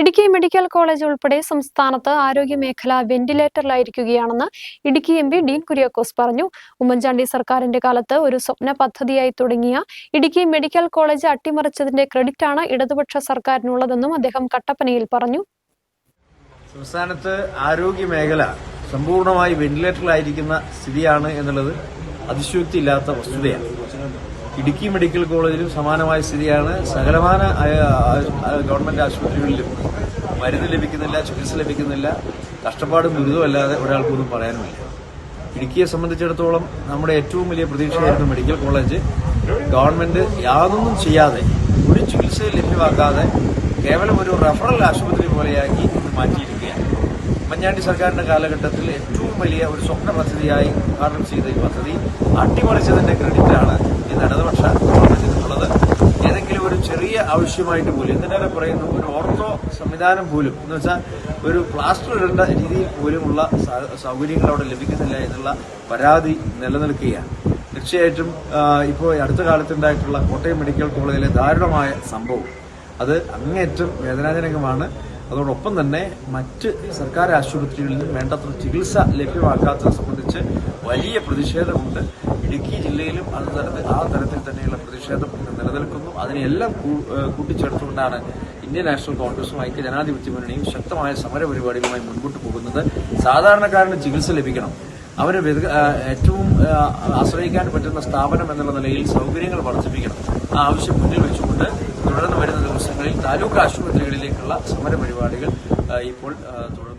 Idukki medical college ഉൾപ്പെടെ സംസ്ഥാനത്ത് ആരോഗ്യമേഖല വെന്റിലേറ്ററിലായിരിക്കുകയാണെന്ന് ഇടുക്കി എം പി ഡീൻ കുര്യാക്കോസ് പറഞ്ഞു. ഉമ്മൻചാണ്ടി സർക്കാരിന്റെ കാലത്ത് ഒരു സ്വപ്ന പദ്ധതിയായി തുടങ്ങിയ ഇടുക്കി മെഡിക്കൽ കോളേജ് അട്ടിമറിച്ചതിന്റെ ക്രെഡിറ്റ് ആണ് ഇടതുപക്ഷ സർക്കാരിനുള്ളതെന്നും അദ്ദേഹം കട്ടപ്പനയിൽ പറഞ്ഞു. സംസ്ഥാനത്ത് ആരോഗ്യ മേഖല സമ്പൂർണമായി വെന്റിലേറ്ററിലായിരിക്കുന്ന സ്ഥിതിയാണ് എന്നുള്ളത് അതിശയോക്തിയില്ലാത്ത വസ്തുതയാണ്. ഇടുക്കി മെഡിക്കൽ കോളേജിലും സമാനമായ സ്ഥിതിയാണ്. സകലമാന ഗവൺമെന്റ് ആശുപത്രികളിലും മരുന്ന് ലഭിക്കുന്നില്ല ചികിത്സ ലഭിക്കുന്നില്ല. കഷ്ടപ്പാടും ദുരിതമല്ലാതെ ഒരാൾക്കൊന്നും പറയാനുമില്ല. ഇടുക്കിയെ സംബന്ധിച്ചിടത്തോളം നമ്മുടെ ഏറ്റവും വലിയ പ്രതീക്ഷയായിരുന്നു മെഡിക്കൽ കോളേജ്. ഗവൺമെന്റ് യാതൊന്നും ചെയ്യാതെ ഒരു ചികിത്സയും ലഭ്യമാക്കാതെ കേവലം ഒരു റഫറൽ ആശുപത്രി പോലെയാക്കി ഇത് മാറ്റിയിരിക്കുകയാണ്. ഉമ്മൻചാണ്ടി സർക്കാരിന്റെ കാലഘട്ടത്തിൽ ഏറ്റവും വലിയ ഒരു സ്വപ്ന പദ്ധതിയായി ഉദ്ഘാടനം ചെയ്ത ഈ പദ്ധതി അട്ടിമറിച്ചതിന്റെ ക്രെഡിറ്റാണ് ആവശ്യമായിട്ട് പോലും എന്തിനേറെ പറയുന്നു ഒരു ഓർത്തോ സംവിധാനം പോലും എന്ന് വെച്ചാൽ ഒരു പ്ലാസ്റ്റർ ഇടേണ്ട രീതിയിൽ പോലുമുള്ള സൗകര്യങ്ങൾ അവിടെ ലഭിക്കുന്നില്ല എന്നുള്ള പരാതി നിലനിൽക്കുകയാണ്. തീർച്ചയായിട്ടും ഇപ്പോൾ അടുത്ത കാലത്തുണ്ടായിട്ടുള്ള കോട്ടയം മെഡിക്കൽ കോളേജിലെ ദാരുണമായ സംഭവം. അത് അങ്ങേയറ്റം വേദനാജനകമാണ്. അതോടൊപ്പം തന്നെ മറ്റ് സർക്കാർ ആശുപത്രികളിൽ വേണ്ടത്ര ചികിത്സ ലഭ്യമാക്കാത്തത് സംബന്ധിച്ച് വലിയ പ്രതിഷേധമുണ്ട്. ഇടുക്കി ജില്ലയിലും അത് തരത്തിൽ ആ തരത്തിൽ തന്നെയുള്ള പ്രതിഷേധം നിലനിൽക്കുന്നു. അതിനെല്ലാം കൂട്ടിച്ചേർത്തുകൊണ്ടാണ് ഇന്ത്യൻ നാഷണൽ കോൺഗ്രസും ഐക്യ ജനാധിപത്യ മുന്നണിയും ശക്തമായ സമരപരിപാടികളുമായി മുൻപോട്ട് പോകുന്നത്. സാധാരണക്കാരന് ചികിത്സ ലഭിക്കണം. അവന് ഏറ്റവും ആശ്രയിക്കാൻ പറ്റുന്ന സ്ഥാപനം എന്നുള്ള നിലയിൽ സൗകര്യങ്ങൾ വർദ്ധിപ്പിക്കണം. ആ ആവശ്യം മുന്നിൽ വെച്ചുകൊണ്ട് തുടർന്ന് വരുന്ന ദിവസങ്ങളിൽ താലൂക്ക് ആശുപത്രികളിലേക്കുള്ള സമര പരിപാടികൾ ഇപ്പോൾ ആ, തുടർ